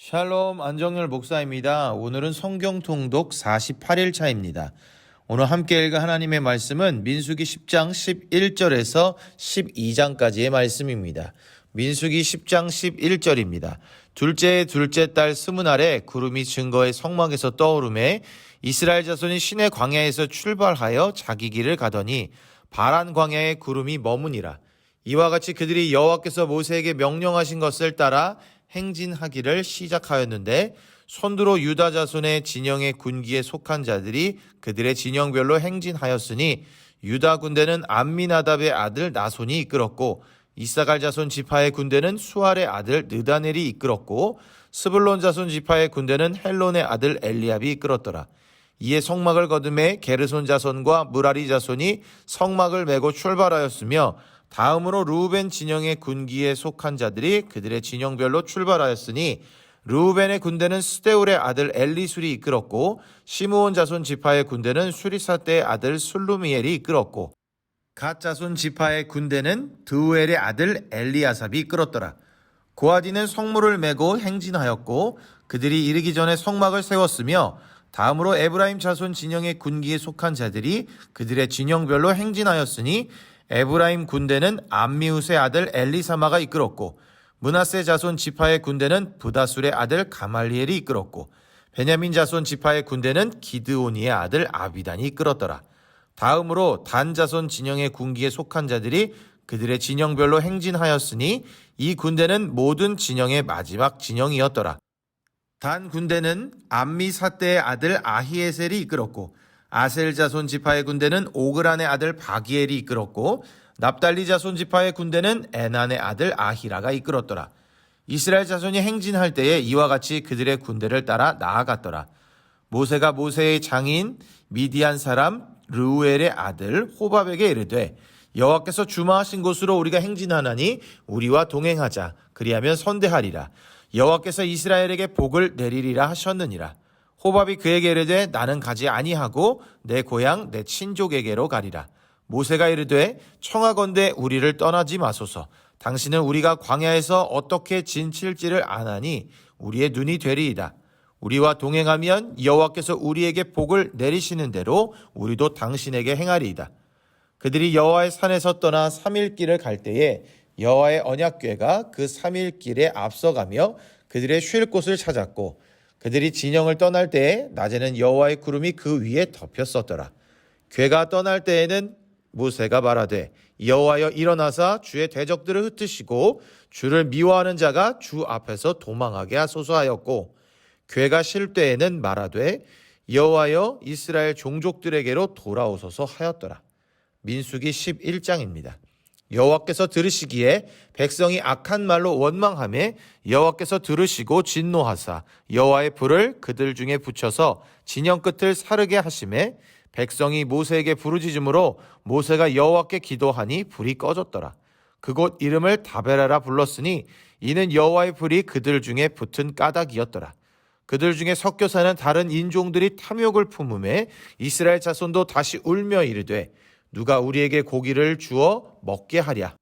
샬롬 안정열 목사입니다. 오늘은 성경 통독 48일 차입니다. 오늘 함께 읽을 하나님의 말씀은 민수기 10장 11절에서 12장까지의 말씀입니다. 민수기 10장 11절입니다. 둘째의 둘째 달 스무 날에 구름이 증거의 성막에서 떠오르매 이스라엘 자손이 신의 광야에서 출발하여 자기 길을 가더니 바란 광야에 구름이 머무니라. 이와 같이 그들이 여호와께서 모세에게 명령하신 것을 따라 행진하기를 시작하였는데 손두로 유다 자손의 진영의 군기에 속한 자들이 그들의 진영별로 행진하였으니 유다 군대는 암미나답의 아들 나손이 이끌었고 이사갈 자손 지파의 군대는 수알의 아들 느다넬이 이끌었고 스불론 자손 지파의 군대는 헬론의 아들 엘리압이 이끌었더라. 이에 성막을 거듭해 게르손 자손과 무라리 자손이 성막을 메고 출발하였으며 다음으로 루벤 진영의 군기에 속한 자들이 그들의 진영별로 출발하였으니 루벤의 군대는 스데울의 아들 엘리술이 이끌었고 시므온 자손 지파의 군대는 수리사떼의 아들 술루미엘이 이끌었고 갓 자손 지파의 군대는 드우엘의 아들 엘리아삽이 이끌었더라. 고아디는 성물을 메고 행진하였고 그들이 이르기 전에 성막을 세웠으며 다음으로 에브라임 자손 진영의 군기에 속한 자들이 그들의 진영별로 행진하였으니 에브라임 군대는 암미우스의 아들 엘리사마가 이끌었고 문하세 자손 지파의 군대는 부다술의 아들 가말리엘이 이끌었고 베냐민 자손 지파의 군대는 기드오니의 아들 아비단이 이끌었더라. 다음으로 단 자손 진영의 군기에 속한 자들이 그들의 진영별로 행진하였으니 이 군대는 모든 진영의 마지막 진영이었더라. 단 군대는 암미 사떼의 아들 아히에셀이 이끌었고 아셀 자손 지파의 군대는 오그란의 아들 바기엘이 이끌었고 납달리 자손 지파의 군대는 에난의 아들 아히라가 이끌었더라. 이스라엘 자손이 행진할 때에 이와 같이 그들의 군대를 따라 나아갔더라. 모세가 모세의 장인 미디안 사람 르우엘의 아들 호밥에게 이르되 여호와께서 주마하신 곳으로 우리가 행진하나니 우리와 동행하자 그리하면 선대하리라 여호와께서 이스라엘에게 복을 내리리라 하셨느니라 호밥이 그에게 이르되 나는 가지 아니하고 내 고향 내 친족에게로 가리라. 모세가 이르되 청하건대 우리를 떠나지 마소서. 당신은 우리가 광야에서 어떻게 진칠지를 아나니 우리의 눈이 되리이다. 우리와 동행하면 여호와께서 우리에게 복을 내리시는 대로 우리도 당신에게 행하리이다. 그들이 여호와의 산에서 떠나 3일 길을 갈 때에 여호와의 언약궤가 그 3일 길에 앞서가며 그들의 쉴 곳을 찾았고 그들이 진영을 떠날 때에 낮에는 여호와의 구름이 그 위에 덮였었더라. 궤가 떠날 때에는 모세가 말하되 여호와여 일어나사 주의 대적들을 흩으시고 주를 미워하는 자가 주 앞에서 도망하게 하소서 하였고 괴가 쉴 때에는 말하되 여호와여 이스라엘 종족들에게로 돌아오소서 하였더라. 민수기 11장입니다. 여호와께서 들으시기에 백성이 악한 말로 원망함에 여호와께서 들으시고 진노하사 여호와의 불을 그들 중에 붙여서 진영 끝을 사르게 하심에 백성이 모세에게 부르짖음으로 모세가 여호와께 기도하니 불이 꺼졌더라. 그곳 이름을 다베라라 불렀으니 이는 여호와의 불이 그들 중에 붙은 까닭이었더라. 그들 중에 섞여 사는 다른 인종들이 탐욕을 품음에 이스라엘 자손도 다시 울며 이르되 누가 우리에게 고기를 주어 먹게 하랴.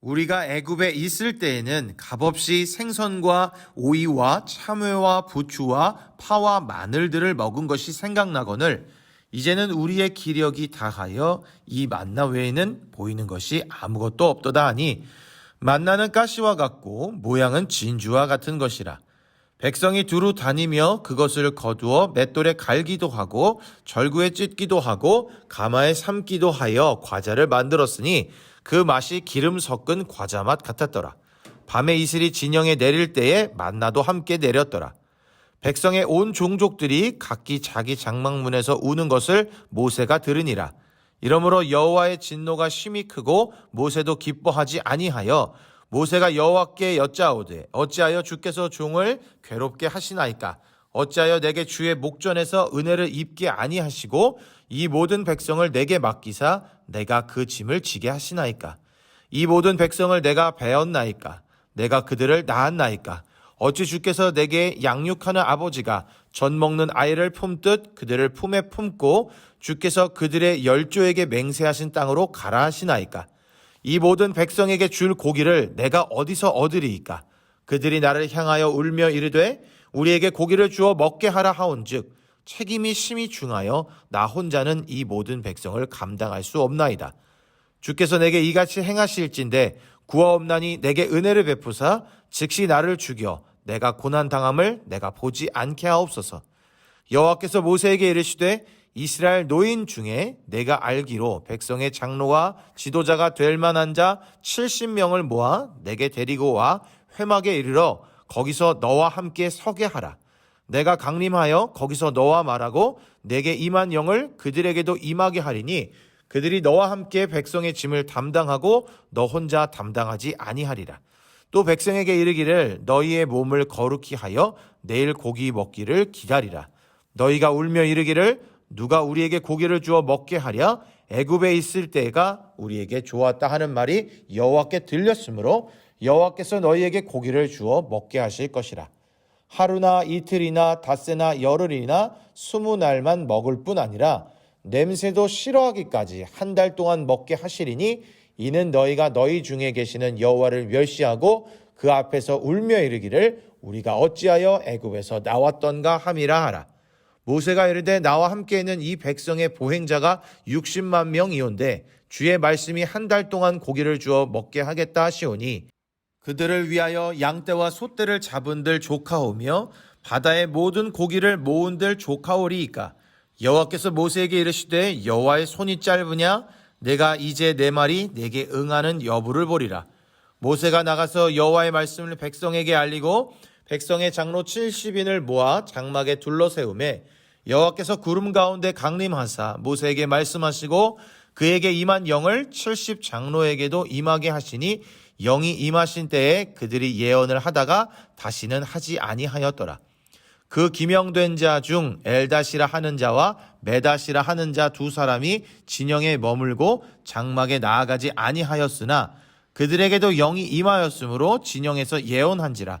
우리가 애굽에 있을 때에는 값없이 생선과 오이와 참외와 부추와 파와 마늘들을 먹은 것이 생각나거늘 이제는 우리의 기력이 다하여 이 만나 외에는 보이는 것이 아무것도 없도다 하니 만나는 가시와 같고 모양은 진주와 같은 것이라. 백성이 두루 다니며 그것을 거두어 맷돌에 갈기도 하고 절구에 찢기도 하고 가마에 삶기도 하여 과자를 만들었으니 그 맛이 기름 섞은 과자 맛 같았더라. 밤에 이슬이 진영에 내릴 때에 만나도 함께 내렸더라. 백성의 온 종족들이 각기 자기 장막문에서 우는 것을 모세가 들으니라. 이러므로 여호와의 진노가 심히 크고 모세도 기뻐하지 아니하여 모세가 여호와께 여짜오되 어찌하여 주께서 종을 괴롭게 하시나이까? 어찌하여 내게 주의 목전에서 은혜를 입게 아니하시고 이 모든 백성을 내게 맡기사 내가 그 짐을 지게 하시나이까? 이 모든 백성을 내가 배었나이까? 내가 그들을 낳았나이까? 어찌 주께서 내게 양육하는 아버지가 젖 먹는 아이를 품듯 그들을 품에 품고 주께서 그들의 열조에게 맹세하신 땅으로 가라 하시나이까 이 모든 백성에게 줄 고기를 내가 어디서 얻으리이까? 그들이 나를 향하여 울며 이르되 우리에게 고기를 주어 먹게 하라 하온즉 책임이 심히 중하여 나 혼자는 이 모든 백성을 감당할 수 없나이다. 주께서 내게 이같이 행하실진데 구하옵나니 내게 은혜를 베푸사 즉시 나를 죽여 내가 고난 당함을 내가 보지 않게 하옵소서. 여호와께서 모세에게 이르시되 이스라엘 노인 중에 내가 알기로 백성의 장로와 지도자가 될 만한 자 70명을 모아 내게 데리고 와 회막에 이르러 거기서 너와 함께 서게 하라. 내가 강림하여 거기서 너와 말하고 내게 임한 영을 그들에게도 임하게 하리니 그들이 너와 함께 백성의 짐을 담당하고 너 혼자 담당하지 아니하리라. 또 백성에게 이르기를 너희의 몸을 거룩히 하여 내일 고기 먹기를 기다리라. 너희가 울며 이르기를 누가 우리에게 고기를 주어 먹게 하랴 애굽에 있을 때가 우리에게 좋았다 하는 말이 여호와께 들렸으므로 여호와께서 너희에게 고기를 주어 먹게 하실 것이라. 하루나 이틀이나 닷새나 열흘이나 스무 날만 먹을 뿐 아니라 냄새도 싫어하기까지 한 달 동안 먹게 하시리니 이는 너희가 너희 중에 계시는 여호와를 멸시하고 그 앞에서 울며 이르기를 우리가 어찌하여 애굽에서 나왔던가 함이라 하라. 모세가 이르되 나와 함께 있는 이 백성의 보행자가 60만 명이온데 주의 말씀이 한 달 동안 고기를 주어 먹게 하겠다 하시오니 그들을 위하여 양떼와 소떼를 잡은들 조카오며 바다의 모든 고기를 모은들 조카오리이까? 여호와께서 모세에게 이르시되 여호와의 손이 짧으냐? 내가 이제 내 말이 내게 응하는 여부를 보리라. 모세가 나가서 여호와의 말씀을 백성에게 알리고 백성의 장로 70인을 모아 장막에 둘러세우매 여호와께서 구름 가운데 강림하사 모세에게 말씀하시고 그에게 임한 영을 70 장로에게도 임하게 하시니 영이 임하신 때에 그들이 예언을 하다가 다시는 하지 아니하였더라. 그 기명된 자 중 엘다시라 하는 자와 메다시라 하는 자 두 사람이 진영에 머물고 장막에 나아가지 아니하였으나 그들에게도 영이 임하였으므로 진영에서 예언한지라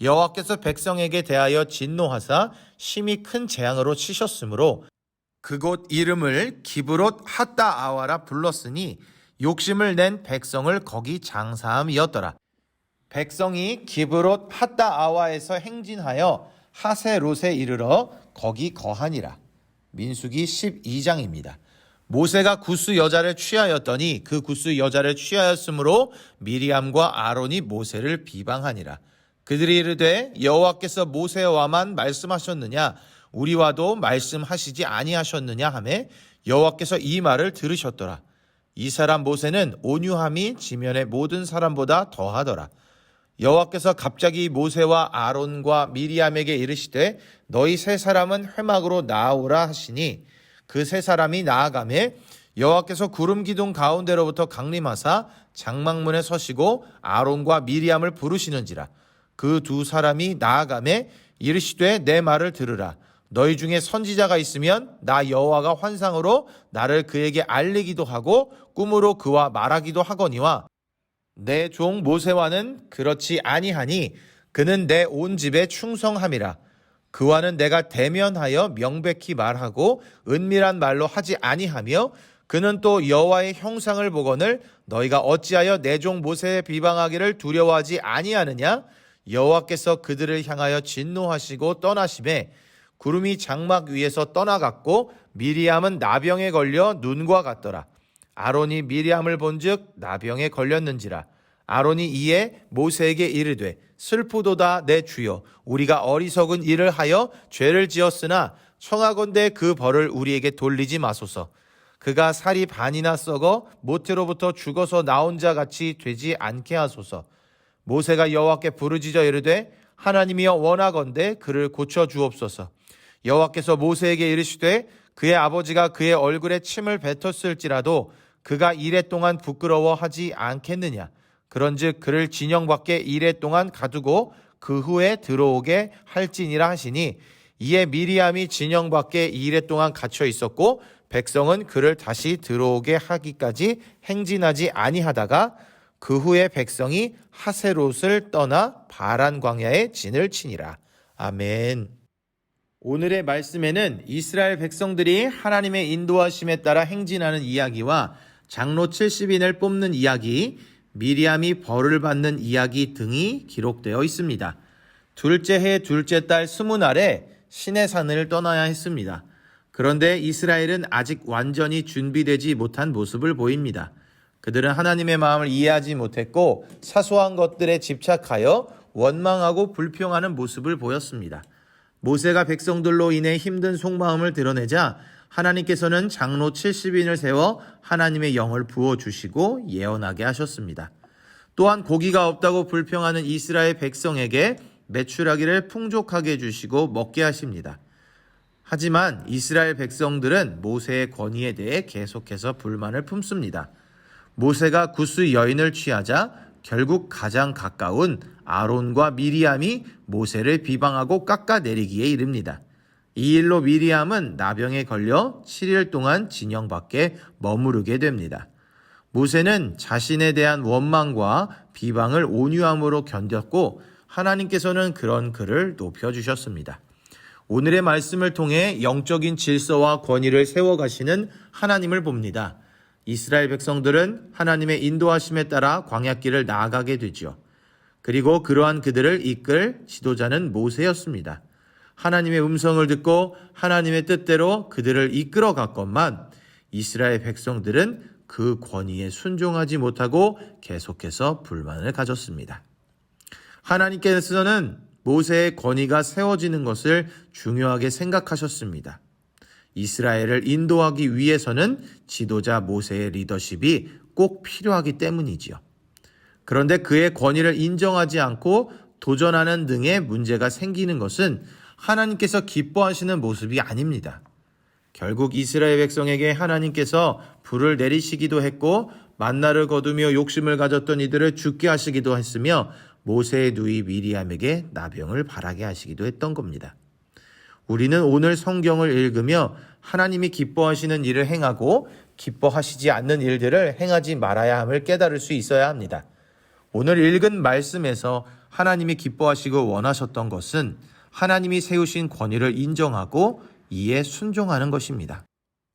여호와께서 백성에게 대하여 진노하사 심히 큰 재앙으로 치셨으므로 그곳 이름을 기브롯 핫다 아와라 불렀으니 욕심을 낸 백성을 거기 장사함이었더라. 백성이 기브롯 핫다 아와에서 행진하여 하세롯에 이르러 거기 거하니라. 민수기 12장입니다. 모세가 구스 여자를 취하였더니 그 구스 여자를 취하였으므로 미리암과 아론이 모세를 비방하니라. 그들이 이르되 여호와께서 모세와만 말씀하셨느냐 우리와도 말씀하시지 아니하셨느냐 하매 여호와께서 이 말을 들으셨더라. 이 사람 모세는 온유함이 지면의 모든 사람보다 더하더라. 여호와께서 갑자기 모세와 아론과 미리암에게 이르시되 너희 세 사람은 회막으로 나아오라 하시니 그 세 사람이 나아가매 여호와께서 구름 기둥 가운데로부터 강림하사 장막문에 서시고 아론과 미리암을 부르시는지라 그 두 사람이 나아가매 이르시되 내 말을 들으라. 너희 중에 선지자가 있으면 나 여호와가 환상으로 나를 그에게 알리기도 하고 꿈으로 그와 말하기도 하거니와 내 종 모세와는 그렇지 아니하니 그는 내 온 집에 충성함이라. 그와는 내가 대면하여 명백히 말하고 은밀한 말로 하지 아니하며 그는 또 여호와의 형상을 보거늘 너희가 어찌하여 내 종 모세의 비방하기를 두려워하지 아니하느냐 여호와께서 그들을 향하여 진노하시고 떠나심에 구름이 장막 위에서 떠나갔고 미리암은 나병에 걸려 눈과 같더라 아론이 미리암을 본즉 나병에 걸렸는지라 아론이 이에 모세에게 이르되 슬프도다 내 주여 우리가 어리석은 일을 하여 죄를 지었으나 청하건대 그 벌을 우리에게 돌리지 마소서. 그가 살이 반이나 썩어 모태로부터 죽어서 나온 자 같이 되지 않게 하소서. 모세가 여호와께 부르짖어 이르되 하나님이여 원하건대 그를 고쳐 주옵소서. 여호와께서 모세에게 이르시되 그의 아버지가 그의 얼굴에 침을 뱉었을지라도 그가 이래 동안 부끄러워하지 않겠느냐. 그런즉 그를 진영 밖에 이래 동안 가두고 그 후에 들어오게 할지니라 하시니 이에 미리암이 진영 밖에 이래 동안 갇혀 있었고 백성은 그를 다시 들어오게 하기까지 행진하지 아니하다가 그 후에 백성이 하세롯을 떠나 바란 광야에 진을 치니라. 아멘. 오늘의 말씀에는 이스라엘 백성들이 하나님의 인도하심에 따라 행진하는 이야기와 장로 70인을 뽑는 이야기, 미리암이 벌을 받는 이야기 등이 기록되어 있습니다. 둘째 해 둘째 달 스무 날에 신의 산을 떠나야 했습니다. 그런데 이스라엘은 아직 완전히 준비되지 못한 모습을 보입니다. 그들은 하나님의 마음을 이해하지 못했고 사소한 것들에 집착하여 원망하고 불평하는 모습을 보였습니다. 모세가 백성들로 인해 힘든 속마음을 드러내자 하나님께서는 장로 70인을 세워 하나님의 영을 부어 주시고 예언하게 하셨습니다. 또한 고기가 없다고 불평하는 이스라엘 백성에게 매출하기를 풍족하게 해주시고 먹게 하십니다. 하지만 이스라엘 백성들은 모세의 권위에 대해 계속해서 불만을 품습니다. 모세가 구스 여인을 취하자 결국 가장 가까운 아론과 미리암이 모세를 비방하고 깎아내리기에 이릅니다. 이 일로 미리암은 나병에 걸려 7일 동안 진영 밖에 머무르게 됩니다. 모세는 자신에 대한 원망과 비방을 온유함으로 견뎠고 하나님께서는 그런 그를 높여주셨습니다. 오늘의 말씀을 통해 영적인 질서와 권위를 세워가시는 하나님을 봅니다. 이스라엘 백성들은 하나님의 인도하심에 따라 광야길을 나아가게 되지요. 그리고 그러한 그들을 이끌 지도자는 모세였습니다. 하나님의 음성을 듣고 하나님의 뜻대로 그들을 이끌어 갔건만 이스라엘 백성들은 그 권위에 순종하지 못하고 계속해서 불만을 가졌습니다. 하나님께서는 모세의 권위가 세워지는 것을 중요하게 생각하셨습니다. 이스라엘을 인도하기 위해서는 지도자 모세의 리더십이 꼭 필요하기 때문이지요. 그런데 그의 권위를 인정하지 않고 도전하는 등의 문제가 생기는 것은 하나님께서 기뻐하시는 모습이 아닙니다. 결국 이스라엘 백성에게 하나님께서 불을 내리시기도 했고 만나를 거두며 욕심을 가졌던 이들을 죽게 하시기도 했으며 모세의 누이 미리암에게 나병을 바라게 하시기도 했던 겁니다. 우리는 오늘 성경을 읽으며 하나님이 기뻐하시는 일을 행하고 기뻐하시지 않는 일들을 행하지 말아야 함을 깨달을 수 있어야 합니다. 오늘 읽은 말씀에서 하나님이 기뻐하시고 원하셨던 것은 하나님이 세우신 권위를 인정하고 이에 순종하는 것입니다.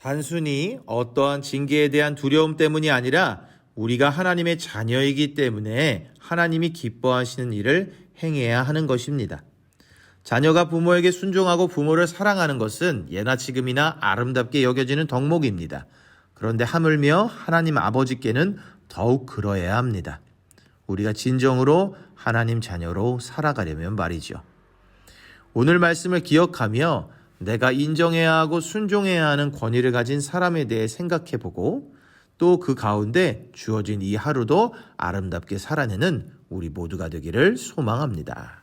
단순히 어떠한 징계에 대한 두려움 때문이 아니라 우리가 하나님의 자녀이기 때문에 하나님이 기뻐하시는 일을 행해야 하는 것입니다. 자녀가 부모에게 순종하고 부모를 사랑하는 것은 예나 지금이나 아름답게 여겨지는 덕목입니다. 그런데 하물며 하나님 아버지께는 더욱 그러해야 합니다. 우리가 진정으로 하나님 자녀로 살아가려면 말이죠. 오늘 말씀을 기억하며 내가 인정해야 하고 순종해야 하는 권위를 가진 사람에 대해 생각해 보고 또 그 가운데 주어진 이 하루도 아름답게 살아내는 우리 모두가 되기를 소망합니다.